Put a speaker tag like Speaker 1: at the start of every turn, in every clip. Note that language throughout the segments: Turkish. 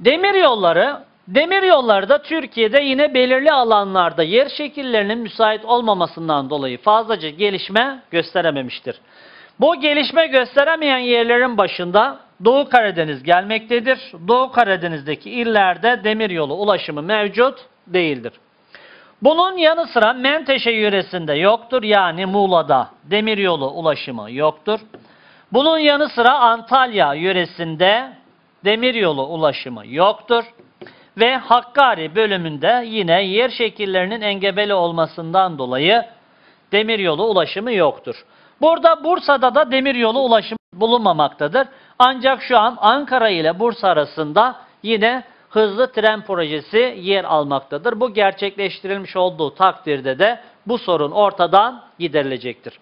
Speaker 1: Demir yolları, demir yolları da Türkiye'de yine belirli alanlarda yer şekillerinin müsait olmamasından dolayı fazlaca gelişme gösterememiştir. Bu gelişme gösteremeyen yerlerin başında Doğu Karadeniz gelmektedir. Doğu Karadeniz'deki illerde demiryolu ulaşımı mevcut değildir. Bunun yanı sıra Menteşe yöresinde yoktur. Yani Muğla'da demiryolu ulaşımı yoktur. Bunun yanı sıra Antalya yöresinde demiryolu ulaşımı yoktur. Ve Hakkari bölümünde yine yer şekillerinin engebeli olmasından dolayı demiryolu ulaşımı yoktur. Burada Bursa'da da demiryolu ulaşımı bulunmamaktadır. Ancak şu an Ankara ile Bursa arasında yine hızlı tren projesi yer almaktadır. Bu gerçekleştirilmiş olduğu takdirde de bu sorun ortadan giderilecektir.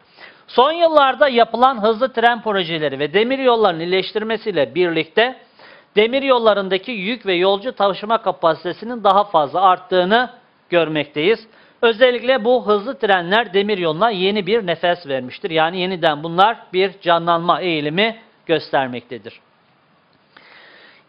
Speaker 1: Son yıllarda yapılan hızlı tren projeleri ve demir yollarının iyileştirmesiyle birlikte demir yollarındaki yük ve yolcu taşıma kapasitesinin daha fazla arttığını görmekteyiz. Özellikle bu hızlı trenler demir yoluna yeni bir nefes vermiştir. Yani yeniden bunlar bir canlanma eğilimi göstermektedir.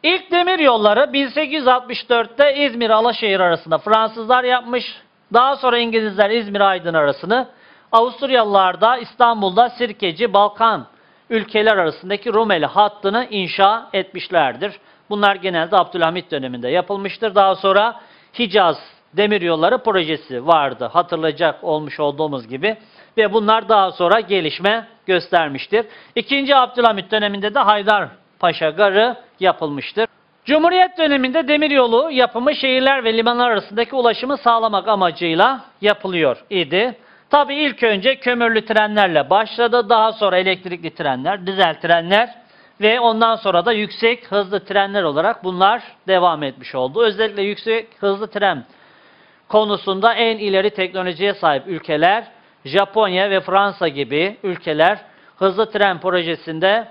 Speaker 1: İlk demir yolları 1864'te İzmir-Alaşehir arasında Fransızlar yapmış. Daha sonra İngilizler İzmir-Aydın arasını, Avusturyalılar da İstanbul'da Sirkeci, Balkan ülkeler arasındaki Rumeli hattını inşa etmişlerdir. Bunlar genelde Abdülhamit döneminde yapılmıştır. Daha sonra Hicaz demiryolları projesi vardı. Hatırlayacak olmuş olduğumuz gibi. Ve bunlar daha sonra gelişme göstermiştir. İkinci Abdülhamit döneminde de Haydarpaşa Garı yapılmıştır. Cumhuriyet döneminde demiryolu yapımı şehirler ve limanlar arasındaki ulaşımı sağlamak amacıyla yapılıyor idi. Tabi ilk önce kömürlü trenlerle başladı. Daha sonra elektrikli trenler, dizel trenler ve ondan sonra da yüksek hızlı trenler olarak bunlar devam etmiş oldu. Özellikle yüksek hızlı tren konusunda en ileri teknolojiye sahip ülkeler Japonya ve Fransa gibi ülkeler hızlı tren projesinde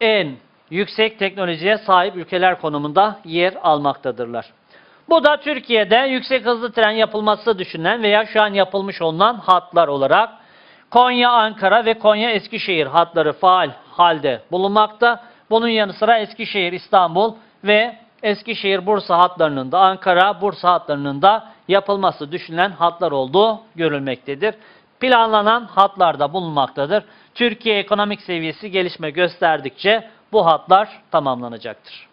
Speaker 1: en yüksek teknolojiye sahip ülkeler konumunda yer almaktadırlar. Bu da Türkiye'de yüksek hızlı tren yapılması düşünülen veya şu an yapılmış olunan hatlar olarak Konya, Ankara ve Konya Eskişehir hatları faal halde bulunmakta. Bunun yanı sıra Eskişehir, İstanbul ve Eskişehir, Bursa hatlarının da Ankara, Bursa hatlarının da yapılması düşünülen hatlar olduğu görülmektedir. Planlanan hatlarda bulunmaktadır. Türkiye ekonomik seviyesi gelişme gösterdikçe bu hatlar tamamlanacaktır.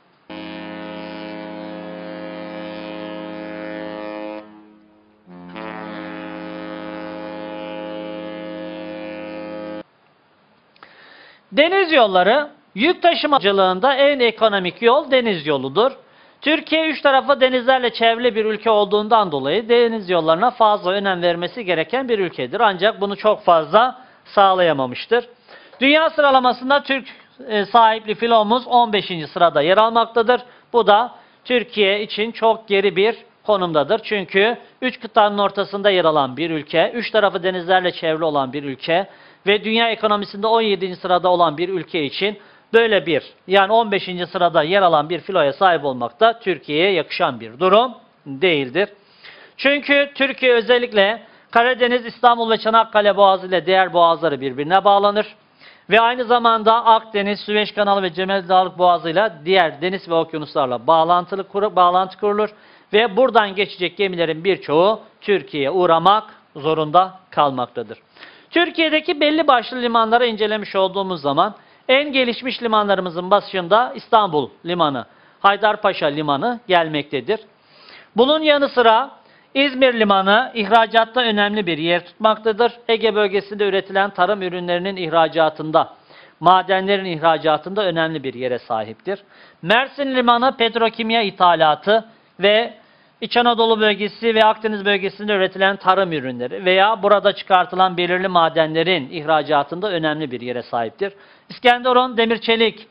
Speaker 1: Deniz yolları yük taşımacılığında en ekonomik yol deniz yoludur. Türkiye üç tarafı denizlerle çevrili bir ülke olduğundan dolayı deniz yollarına fazla önem vermesi gereken bir ülkedir. Ancak bunu çok fazla sağlayamamıştır. Dünya sıralamasında Türk e, sahipli filomuz 15. sırada yer almaktadır. Bu da Türkiye için çok geri bir konumdadır. Çünkü üç kıtanın ortasında yer alan bir ülke, üç tarafı denizlerle çevrili olan bir ülke ve dünya ekonomisinde 17. sırada olan bir ülke için böyle bir yani 15. sırada yer alan bir filoya sahip olmak da Türkiye'ye yakışan bir durum değildir. Çünkü Türkiye özellikle Karadeniz, İstanbul ve Çanakkale Boğazı ile diğer boğazları birbirine bağlanır. Ve aynı zamanda Akdeniz, Süveyş Kanalı ve Cemel Dağlık Boğazı ile diğer deniz ve okyanuslarla bağlantılı kur, bağlantı kurulur. Ve buradan geçecek gemilerin birçoğu Türkiye'ye uğramak zorunda kalmaktadır. Türkiye'deki belli başlı limanları incelemiş olduğumuz zaman en gelişmiş limanlarımızın başında İstanbul Limanı, Haydarpaşa Limanı gelmektedir. Bunun yanı sıra İzmir Limanı ihracatta önemli bir yer tutmaktadır. Ege bölgesinde üretilen tarım ürünlerinin ihracatında, madenlerin ihracatında önemli bir yere sahiptir. Mersin Limanı petrokimya ithalatı ve İç Anadolu bölgesi ve Akdeniz bölgesinde üretilen tarım ürünleri veya burada çıkartılan belirli madenlerin ihracatında önemli bir yere sahiptir. İskenderun demir çelik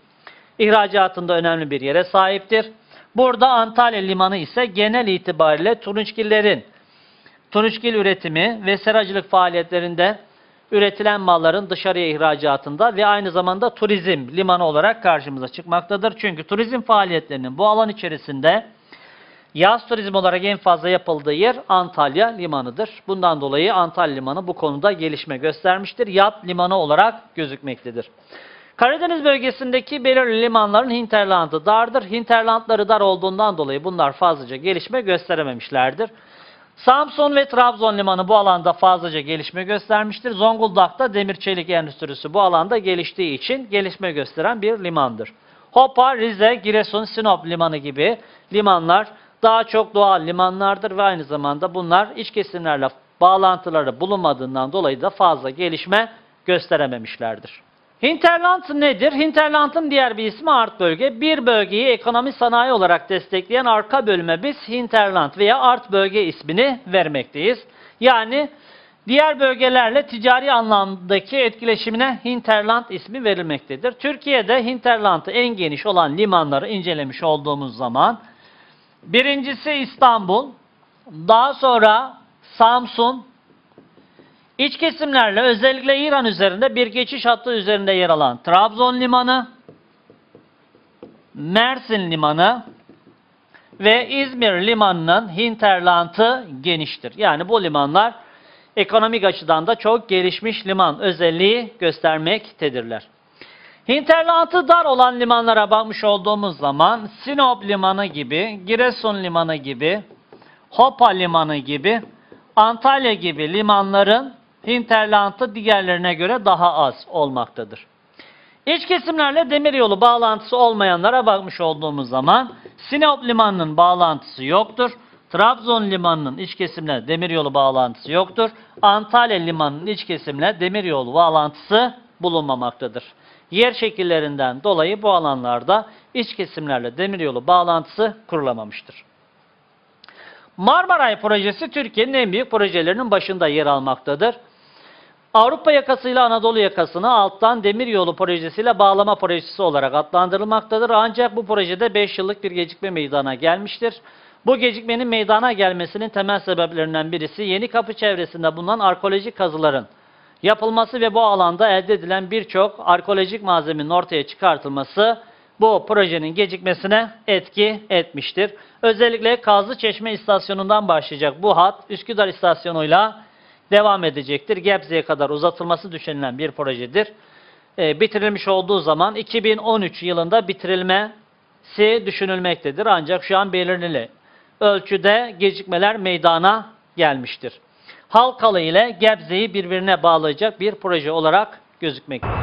Speaker 1: ihracatında önemli bir yere sahiptir. Burada Antalya Limanı ise genel itibariyle turunçgillerin turunçgil üretimi ve seracılık faaliyetlerinde üretilen malların dışarıya ihracatında ve aynı zamanda turizm limanı olarak karşımıza çıkmaktadır. Çünkü turizm faaliyetlerinin bu alan içerisinde Yaz turizm olarak en fazla yapıldığı yer Antalya Limanı'dır. Bundan dolayı Antalya Limanı bu konuda gelişme göstermiştir. Yat limanı olarak gözükmektedir. Karadeniz bölgesindeki belirli limanların hinterlandı dardır. Hinterlandları dar olduğundan dolayı bunlar fazlaca gelişme gösterememişlerdir. Samsun ve Trabzon limanı bu alanda fazlaca gelişme göstermiştir. Zonguldak'ta demir çelik endüstrisi bu alanda geliştiği için gelişme gösteren bir limandır. Hopa, Rize, Giresun, Sinop limanı gibi limanlar daha çok doğal limanlardır ve aynı zamanda bunlar iç kesimlerle bağlantıları bulunmadığından dolayı da fazla gelişme gösterememişlerdir. Hinterland nedir? Hinterland'ın diğer bir ismi art bölge. Bir bölgeyi ekonomi sanayi olarak destekleyen arka bölüme biz hinterland veya art bölge ismini vermekteyiz. Yani diğer bölgelerle ticari anlamdaki etkileşimine hinterland ismi verilmektedir. Türkiye'de hinterland'ı en geniş olan limanları incelemiş olduğumuz zaman birincisi İstanbul, daha sonra Samsun, İç kesimlerle özellikle İran üzerinde bir geçiş hattı üzerinde yer alan Trabzon Limanı, Mersin Limanı ve İzmir Limanı'nın hinterlantı geniştir. Yani bu limanlar ekonomik açıdan da çok gelişmiş liman özelliği göstermektedirler. Hinterlantı dar olan limanlara bakmış olduğumuz zaman Sinop Limanı gibi, Giresun Limanı gibi, Hopa Limanı gibi, Antalya gibi limanların hinterlantı diğerlerine göre daha az olmaktadır. İç kesimlerle demiryolu bağlantısı olmayanlara bakmış olduğumuz zaman Sinop Limanı'nın bağlantısı yoktur. Trabzon Limanı'nın iç kesimle demiryolu bağlantısı yoktur. Antalya Limanı'nın iç kesimle demiryolu bağlantısı bulunmamaktadır. Yer şekillerinden dolayı bu alanlarda iç kesimlerle demiryolu bağlantısı kurulamamıştır. Marmaray projesi Türkiye'nin en büyük projelerinin başında yer almaktadır. Avrupa yakasıyla Anadolu yakasını alttan demiryolu projesiyle bağlama projesi olarak adlandırılmaktadır. Ancak bu projede 5 yıllık bir gecikme meydana gelmiştir. Bu gecikmenin meydana gelmesinin temel sebeplerinden birisi yeni kapı çevresinde bulunan arkeolojik kazıların yapılması ve bu alanda elde edilen birçok arkeolojik malzemenin ortaya çıkartılması bu projenin gecikmesine etki etmiştir. Özellikle Kazlı Çeşme istasyonundan başlayacak bu hat Üsküdar istasyonuyla devam edecektir. Gebze'ye kadar uzatılması düşünülen bir projedir. E, bitirilmiş olduğu zaman 2013 yılında bitirilmesi düşünülmektedir. Ancak şu an belirli ölçüde gecikmeler meydana gelmiştir. Halkalı ile Gebze'yi birbirine bağlayacak bir proje olarak gözükmektedir.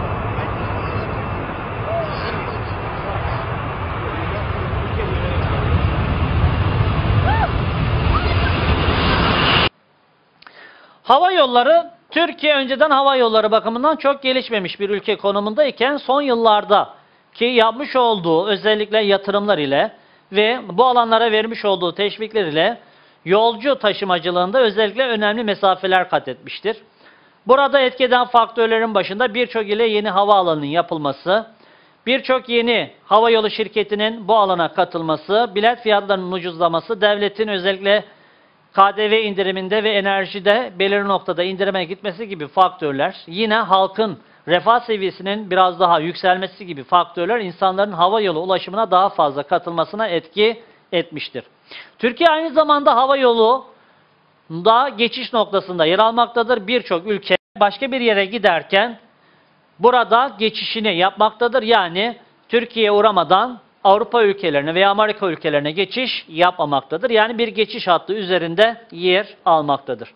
Speaker 1: Hava yolları Türkiye önceden hava yolları bakımından çok gelişmemiş bir ülke konumundayken son yıllarda ki yapmış olduğu özellikle yatırımlar ile ve bu alanlara vermiş olduğu teşvikler ile yolcu taşımacılığında özellikle önemli mesafeler kat etmiştir. Burada etkeden faktörlerin başında birçok ile yeni havaalanının yapılması, birçok yeni havayolu şirketinin bu alana katılması, bilet fiyatlarının ucuzlaması, devletin özellikle KDV indiriminde ve enerjide belirli noktada indirime gitmesi gibi faktörler, yine halkın refah seviyesinin biraz daha yükselmesi gibi faktörler insanların hava yolu ulaşımına daha fazla katılmasına etki etmiştir. Türkiye aynı zamanda hava yolu da geçiş noktasında yer almaktadır. Birçok ülke başka bir yere giderken burada geçişini yapmaktadır. Yani Türkiye'ye uğramadan Avrupa ülkelerine veya Amerika ülkelerine geçiş yapmamaktadır. Yani bir geçiş hattı üzerinde yer almaktadır.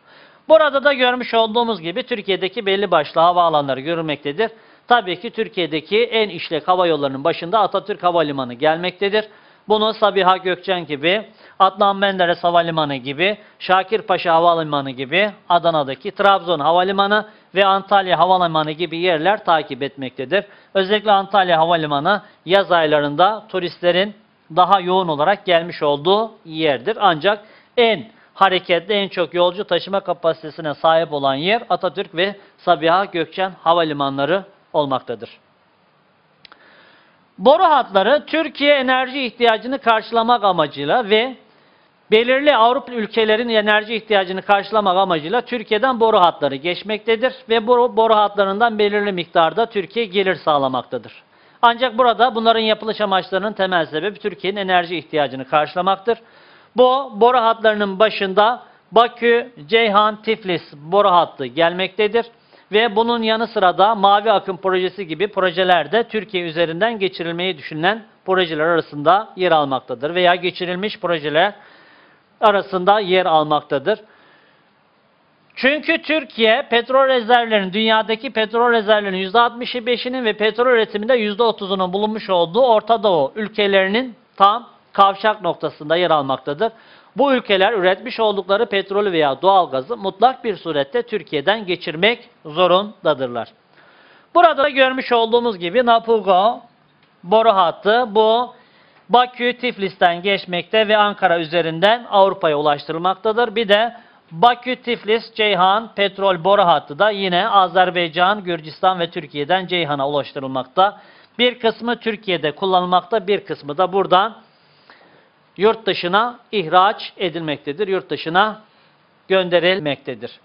Speaker 1: Burada da görmüş olduğumuz gibi Türkiye'deki belli başlı havaalanları görülmektedir. Tabii ki Türkiye'deki en işlek hava yollarının başında Atatürk Havalimanı gelmektedir. Bunu Sabiha Gökçen gibi, Adnan Menderes Havalimanı gibi, Şakirpaşa Havalimanı gibi, Adana'daki Trabzon Havalimanı ve Antalya Havalimanı gibi yerler takip etmektedir. Özellikle Antalya Havalimanı yaz aylarında turistlerin daha yoğun olarak gelmiş olduğu yerdir. Ancak en hareketli, en çok yolcu taşıma kapasitesine sahip olan yer Atatürk ve Sabiha Gökçen Havalimanları olmaktadır. Boru hatları Türkiye enerji ihtiyacını karşılamak amacıyla ve belirli Avrupa ülkelerin enerji ihtiyacını karşılamak amacıyla Türkiye'den boru hatları geçmektedir ve bu boru hatlarından belirli miktarda Türkiye gelir sağlamaktadır. Ancak burada bunların yapılış amaçlarının temel sebebi Türkiye'nin enerji ihtiyacını karşılamaktır. Bu boru hatlarının başında Bakü, Ceyhan, Tiflis boru hattı gelmektedir ve bunun yanı sıra da Mavi Akım projesi gibi projeler de Türkiye üzerinden geçirilmeyi düşünülen projeler arasında yer almaktadır veya geçirilmiş projeler arasında yer almaktadır. Çünkü Türkiye petrol rezervlerinin, dünyadaki petrol rezervlerinin %65'inin ve petrol üretiminde %30'unun bulunmuş olduğu Orta Doğu ülkelerinin tam kavşak noktasında yer almaktadır. Bu ülkeler üretmiş oldukları petrolü veya doğalgazı mutlak bir surette Türkiye'den geçirmek zorundadırlar. Burada da görmüş olduğumuz gibi Nabucco boru hattı bu Bakü Tiflis'ten geçmekte ve Ankara üzerinden Avrupa'ya ulaştırılmaktadır. Bir de Bakü Tiflis Ceyhan petrol boru hattı da yine Azerbaycan, Gürcistan ve Türkiye'den Ceyhan'a ulaştırılmakta. Bir kısmı Türkiye'de kullanılmakta, bir kısmı da buradan yurt dışına ihraç edilmektedir. Yurt dışına gönderilmektedir.